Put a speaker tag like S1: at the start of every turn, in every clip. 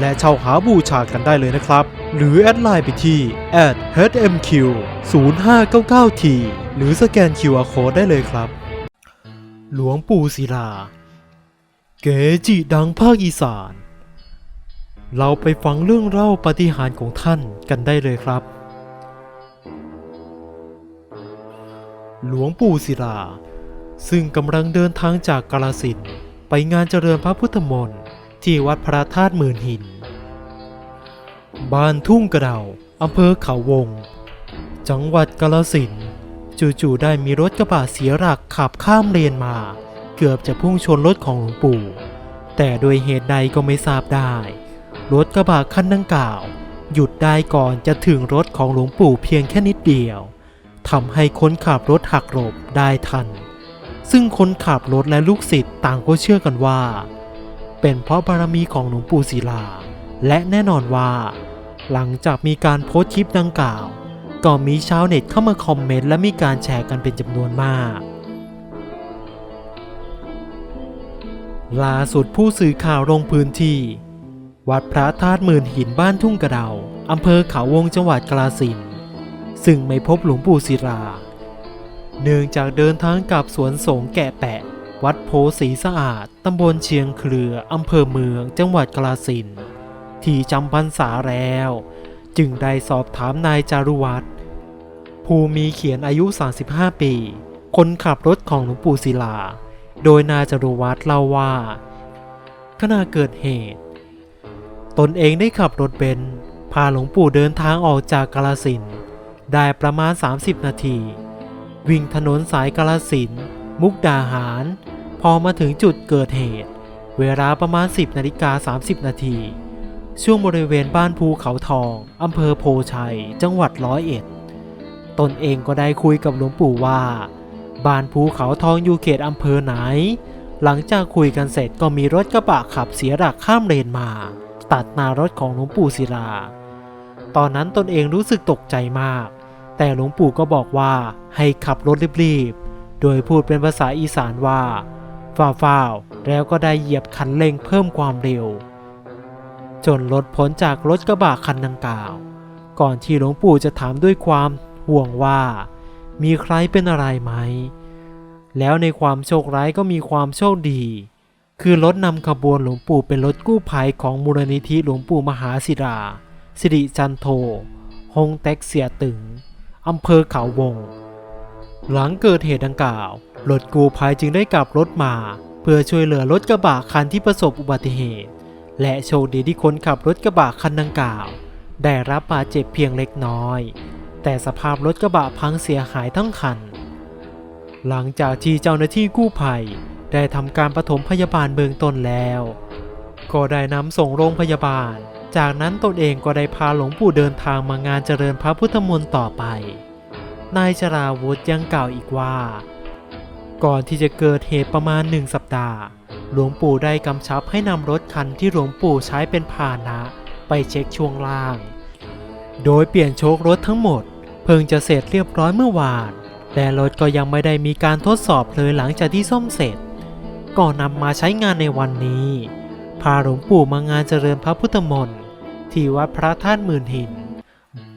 S1: และเช่าหาบูชากันได้เลยนะครับ หรือแอดไลน์ไปที่ @hmq 0599t หรือสแกน QR Code ได้เลยครับ หลวงปู่ศิลา เกจิดังภาคอีสาน เราไปฟังเรื่องเล่าปาฏิหาริย์ของท่านกันได้เลยครับ หลวงปู่ศิลา ซึ่งกำลังเดินทางจากกาลสินธุ์ไปงานเจริญพระพุทธมนต์ ที่วัดพระธาตุหมื่นหิน บ้านทุ่งกระเดาอำเภอเขาวง จังหวัดกาลสินจู่ๆได้มีรถกระบะเสียหลักขับข้ามเลนมา เกือบจะพุ่งชนรถของหลวงปู่ แต่โดยเหตุใดก็ไม่ทราบได้ รถกระบะคันดังกล่าว หยุดได้ก่อนจะถึงรถของหลวงปู่เพียงแค่นิดเดียวทำให้คนขับรถหักหลบได้ทัน ซึ่งคนขับรถและลูกศิษย์ต่างก็เชื่อกันว่า เป็นเพราะบารมีของหลวงปู่ศิลา และแน่นอนว่า หลังจากมีการโพสต์คลิปดังกล่าว ก็มีชาวเน็ตเข้ามาคอมเมนต์และมีการแชร์กันเป็นจำนวนมากล่าสุดผู้สื่อข่าวลงพื้นที่ วัดพระธาตุหมื่นหินบ้านทุ่งกระเดาอำเภอเขาวงจังหวัดกาฬสินซึ่งไม่พบหลวงปู่ศิลา เนื่องจากเดินทางกลับสวนสงแกะแปะ วัดโพสีสะอาด ตำบลเชียงเครืออำเภอเมือง จังหวัดกาสินที่จำพรรษาแล้ว จึงได้สอบถามนายจารุวัตรภูมีเขียนอายุ 35 ปี คนขับรถของหลวงปู่ศิลา โดยนายจารุวัตรเล่าว่า ขณะเกิดเหตุ ตนเองได้ขับรถเบนซ์พาหลวงปู่เดินทางออกจากกาลสินได้ประมาณ 30 นาที วิ่งถนนสายกาลสิน มุกดาหาร พอมาถึงจุดเกิดเหตุ เวลาประมาณ 10นาฬิกา30 นาที ช่วงบริเวณบ้านภูเขาทอง อำเภอโพชัย จังหวัดร้อยเอ็ด ตนเองก็ได้คุยกับหลวงปู่ว่า บ้านภูเขาทองอยู่เขตอำเภอไหน หลังจากคุยกันเสร็จก็มีรถกระบะขับเสียหลักข้ามเลนมา ตัดหน้ารถของหลวงปู่ศิลา ตอนนั้นตนเองรู้สึกตกใจมาก แต่หลวงปู่ก็บอกว่าให้ขับรถรีบๆ โดยพูดเป็นภาษาอีสานว่าฟ้าวแล้วก็ได้เหยียบคันเร่งเพิ่มความเร็ว จนรถพ้นจากรถกระบะคันดังกล่าว ก่อนที่หลวงปู่จะถามด้วยความห่วงว่า มีใครเป็นอะไรไหม แล้วในความโชคร้ายก็มีความโชคดี คือรถนำขบวนหลวงปู่เป็นรถกู้ภัยของมูลนิธิหลวงปู่มหาศิราสิริจันโทฮงเต็กเสียตึงอำเภอเขาวง หลังเกิดเหตุดังกล่าวรถกู้ภัยจึงได้กลับรถมา เพื่อช่วยเหลือรถกระบะคันที่ประสบอุบัติเหตุ และโชคดีที่คนขับรถกระบะคันดังกล่าว ได้รับบาดเจ็บเพียงเล็กน้อย แต่สภาพรถกระบะพังเสียหายทั้งคัน หลังจากที่เจ้าหน้าที่กู้ภัยได้ทำการปฐมพยาบาลเบื้องต้นแล้ว ก็ได้นำส่งโรงพยาบาล จากนั้นตนเองก็ได้พาหลวงปู่เดินทางมางานเจริญพระพุทธมนต์ต่อไป นายจราวุธยังกล่าวอีกว่า ก่อนที่จะเกิดเหตุประมาณหนึ่งสัปดาห์ หลวงปู่ได้กำชับให้นำรถคันที่หลวงปู่ใช้เป็นพาหนะ ไปเช็คช่วงล่าง โดยเปลี่ยนโชครถทั้งหมด เพิ่งจะเสร็จเรียบร้อยเมื่อวาน แต่รถก็ยังไม่ได้มีการทดสอบเลยหลังจากที่ซ่อมเสร็จ ก่อนนำมาใช้งานในวันนี้ พาหลวงปู่มางานเจริญพระพุทธมนต์ที่วัดพระธาตุหมื่นหิน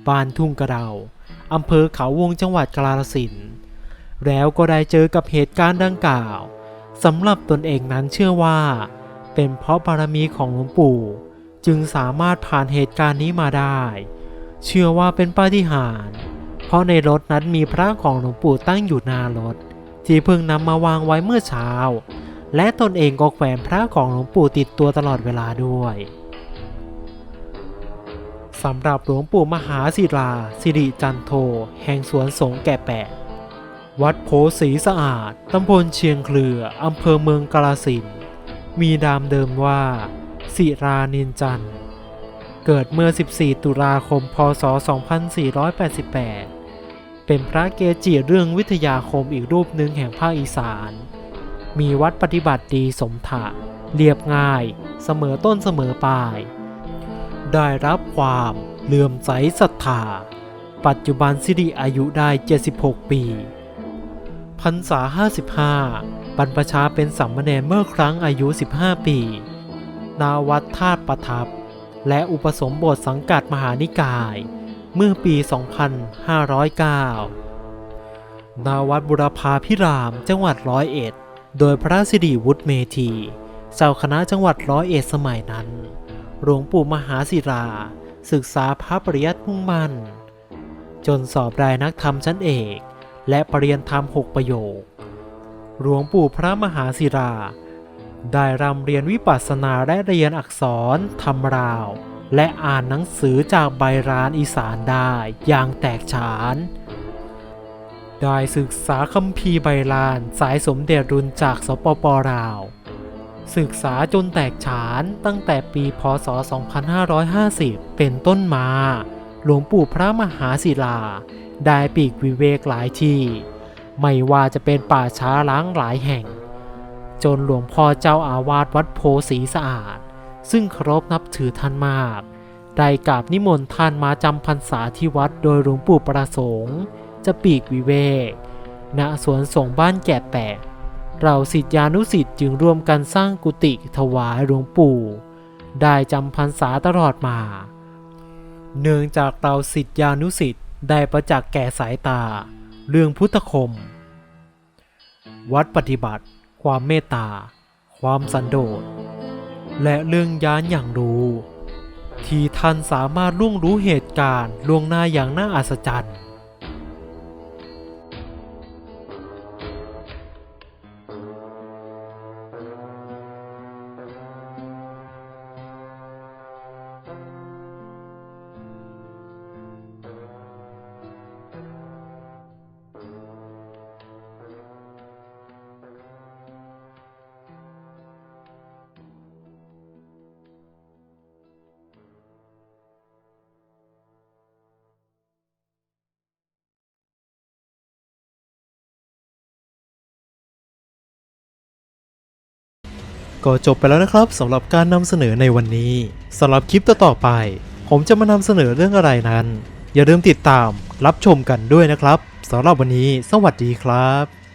S1: บ้านทุ่งกระเดา อำเภอเขาวงจังหวัดกาฬสินธุ์แล้วก็ได้เจอกับเหตุการณ์ดังกล่าวสำหรับตนเองนั้นเชื่อว่า เป็นเพราะบารมีของหลวงปู่ จึงสามารถผ่านเหตุการณ์นี้มาได้ เชื่อว่าเป็นปาฏิหาริย์เพราะในรถนั้นมีพระของหลวงปู่ตั้งอยู่หน้ารถ ที่เพิ่งนำมาวางไว้เมื่อเช้า และตนเองก็แขวนพระของหลวงปู่ติดตัวตลอดเวลาด้วย สำหรับหลวงปู่มหาศิลาสิริจันโท แห่งสวนสงแก่แปะ วัดโพสีสะอาด ตำบลเชียงเครืออำเภอเมืองกาฬสิน มีดามเดิมว่าศิรานินจันทร์เกิดเมื่อ 14 ตุลาคม พศ 2488 เป็นพระเกจิเรื่องวิทยาคมอีกรูปหนึ่งแห่งภาคอีสาน มีวัดปฏิบัติดีสมถะ เรียบง่าย เสมอต้นเสมอปลาย ได้รับความเลื่อมใสศรัทธา ปัจจุบันสิริอายุได้ 76 ปีพรรษา 55 บรรพชาเป็นสัมมเนรเมื่อครั้งอายุ 15 ปี นาวัดธาตุประทับ และอุปสมบทสังกัดมหานิกาย เมื่อปี 2509 นาวัดบุรพาพิรามจังหวัดร้อยเอ็ด โดยพระสิริวุฒิเมธีเจ้าคณะจังหวัดร้อยเอ็ดสมัยนั้น หลวงปู่มหาศิรา ศึกษาพระปริยัติมุ่งมั่น จนสอบได้นักธรรมชั้นเอก และปรริญญาธรรมหกประโยค หลวงปู่พระมหาศิรา ได้รำเรียนวิปัสสนาและเรียนอักษรทำราว และอ่านหนังสือจากใบรานอีสานได้อย่างแตกฉานได้ศึกษาคัมภีร์ใบลานสายสมเด็จรุนจากสปปลาว ศึกษาจนแตกฉานตั้งแต่ปีพศ 2550 เป็นต้นมา หลวงปู่พระมหาศิลา ได้ปีกวิเวกหลายที่ ไม่ว่าจะเป็นป่าช้าล้างหลายแห่ง จนหลวงพ่อเจ้าอาวาสวัดโพสีสะอาด ซึ่งเคารพนับถือท่านมาก ได้กราบนิมนต์ท่านมาจำพรรษาที่วัดโดยหลวงปู่ประสงค์ จะปีกวิเวก ณสวนสงฆ์บ้านแก่แปะ เราสิทธิานุสิทธิ์จึงร่วมกันสร้างกุฏิถวายหลวงปู่ ได้จำพรรษาตลอดมา เนื่องจากเราสิทธิานุสิทธิ์ได้ประจักษ์แก่สายตา เรื่องพุทธคม วัดปฏิบัติ ความเมตตา ความสันโดษ และเรื่องยานอย่างรู้ที่ท่านสามารถล่วงรู้เหตุการณ์ล่วงหน้าอย่างน่าอัศจรรย์ ก็จบไปแล้วนะครับสำหรับการนำเสนอในวันนี้สำหรับคลิปต่อๆไป ผมจะมานำเสนอเรื่องอะไรนั้น อย่าลืมติดตามรับชมกันด้วยนะครับสำหรับวันนี้ สวัสดีครับ